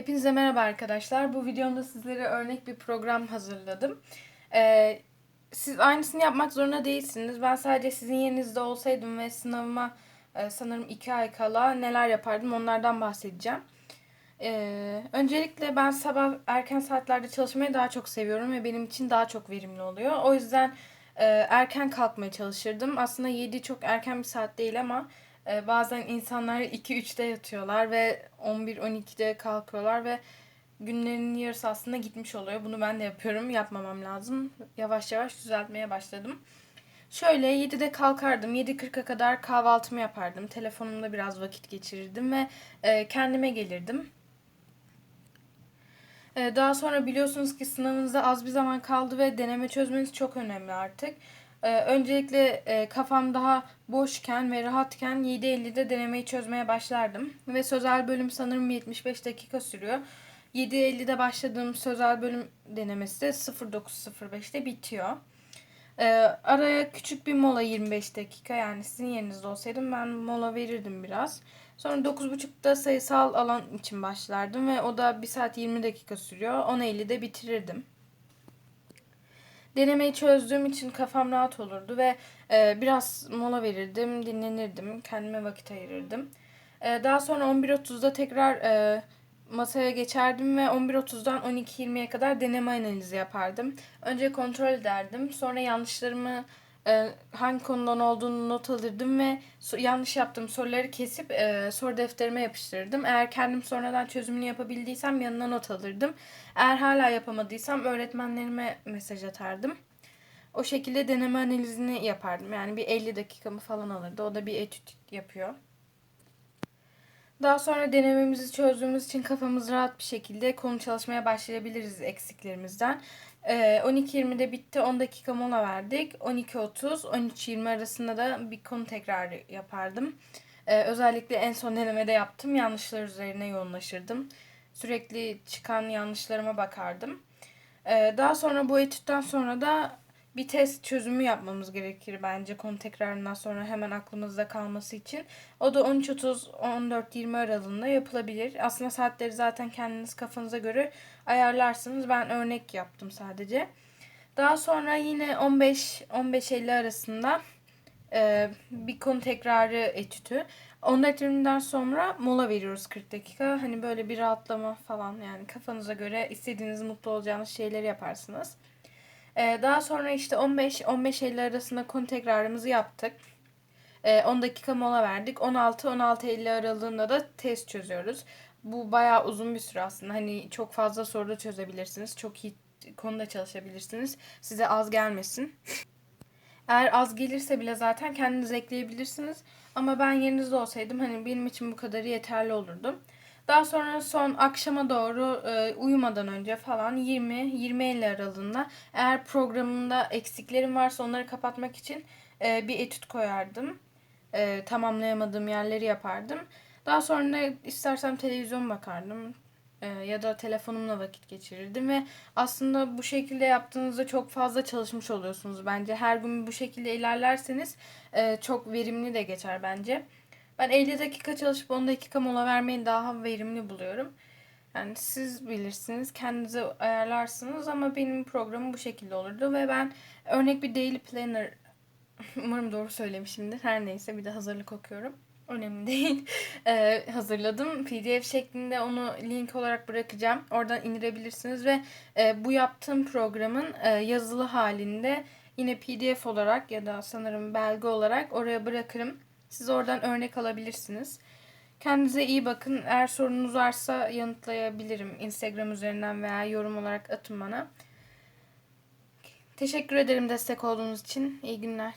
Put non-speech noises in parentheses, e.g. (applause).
Hepinize merhaba arkadaşlar. Bu videomda sizlere örnek bir program hazırladım. Ee, siz aynısını yapmak zorunda değilsiniz. Ben sadece sizin yerinizde olsaydım ve sınavıma e, sanırım 2 ay kala neler yapardım onlardan bahsedeceğim. Ee, öncelikle ben sabah erken saatlerde çalışmayı daha çok seviyorum ve benim için daha çok verimli oluyor. O yüzden e, erken kalkmaya çalışırdım. Aslında 7 çok erken bir saat değil ama e, bazen insanlar 2-3'te yatıyorlar ve 11-12'de kalkıyorlar ve günlerinin yarısı aslında gitmiş oluyor. Bunu ben de yapıyorum. Yapmamam lazım. Yavaş yavaş düzeltmeye başladım. Şöyle 7'de kalkardım. 7.40'a kadar kahvaltımı yapardım. Telefonumda biraz vakit geçirirdim ve e, kendime gelirdim. E, daha sonra biliyorsunuz ki sınavınızda az bir zaman kaldı ve deneme çözmeniz çok önemli artık. Ee, öncelikle e, kafam daha boşken ve rahatken 7.50'de denemeyi çözmeye başlardım. Ve sözel bölüm sanırım 75 dakika sürüyor. 7.50'de başladığım sözel bölüm denemesi de 09.05'te bitiyor. Ee, araya küçük bir mola 25 dakika yani sizin yerinizde olsaydım ben mola verirdim biraz. Sonra 9.30'da sayısal alan için başlardım ve o da 1 saat 20 dakika sürüyor. 10.50'de bitirirdim. Denemeyi çözdüğüm için kafam rahat olurdu ve e, biraz mola verirdim, dinlenirdim, kendime vakit ayırırdım. E, daha sonra 11.30'da tekrar e, masaya geçerdim ve 11.30'dan 12.20'ye kadar deneme analizi yapardım. Önce kontrol ederdim, sonra yanlışlarımı e, hangi konudan olduğunu not alırdım ve so- yanlış yaptığım soruları kesip e, soru defterime yapıştırırdım. Eğer kendim sonradan çözümünü yapabildiysem yanına not alırdım. Eğer hala yapamadıysam öğretmenlerime mesaj atardım. O şekilde deneme analizini yapardım. Yani bir 50 dakikamı falan alırdı. O da bir etüt yapıyor. Daha sonra denememizi çözdüğümüz için kafamız rahat bir şekilde konu çalışmaya başlayabiliriz eksiklerimizden. Ee, 12.20'de bitti. 10 dakika mola verdik. 12.30, 13.20 arasında da bir konu tekrarı yapardım. Ee, özellikle en son denemede yaptım. Yanlışlar üzerine yoğunlaşırdım. Sürekli çıkan yanlışlarıma bakardım. Ee, daha sonra bu etütten sonra da bir test çözümü yapmamız gerekir bence konu tekrarından sonra hemen aklımızda kalması için. O da 13.30-14.20 aralığında yapılabilir. Aslında saatleri zaten kendiniz kafanıza göre ayarlarsınız. Ben örnek yaptım sadece. Daha sonra yine 15-15.50 arasında e, bir konu tekrarı etütü. 14.20'den sonra mola veriyoruz 40 dakika. Hani böyle bir rahatlama falan yani kafanıza göre istediğiniz mutlu olacağınız şeyleri yaparsınız. Ee, daha sonra işte 15-15.50 arasında konu tekrarımızı yaptık. Ee, 10 dakika mola verdik. 16-16.50 aralığında da test çözüyoruz. Bu bayağı uzun bir süre aslında. Hani çok fazla soruda çözebilirsiniz. Çok iyi konuda çalışabilirsiniz. Size az gelmesin. Eğer az gelirse bile zaten kendiniz ekleyebilirsiniz. Ama ben yerinizde olsaydım hani benim için bu kadarı yeterli olurdu. Daha sonra son akşama doğru e, uyumadan önce falan 20-20-50 aralığında eğer programımda eksiklerim varsa onları kapatmak için e, bir etüt koyardım. E, tamamlayamadığım yerleri yapardım. Daha sonra istersem televizyon bakardım e, ya da telefonumla vakit geçirirdim ve aslında bu şekilde yaptığınızda çok fazla çalışmış oluyorsunuz bence. Her gün bu şekilde ilerlerseniz e, çok verimli de geçer bence. Ben 50 dakika çalışıp 10 dakika mola vermeyi daha verimli buluyorum. Yani siz bilirsiniz, kendinize ayarlarsınız ama benim programım bu şekilde olurdu ve ben örnek bir daily planner (laughs) umarım doğru söylemişimdir. Her neyse bir de hazırlık okuyorum. Önemli (laughs) değil. Ee, hazırladım. PDF şeklinde onu link olarak bırakacağım. Oradan indirebilirsiniz ve e, bu yaptığım programın e, yazılı halinde yine PDF olarak ya da sanırım belge olarak oraya bırakırım. Siz oradan örnek alabilirsiniz. Kendinize iyi bakın. Eğer sorunuz varsa yanıtlayabilirim. Instagram üzerinden veya yorum olarak atın bana. Teşekkür ederim destek olduğunuz için. İyi günler.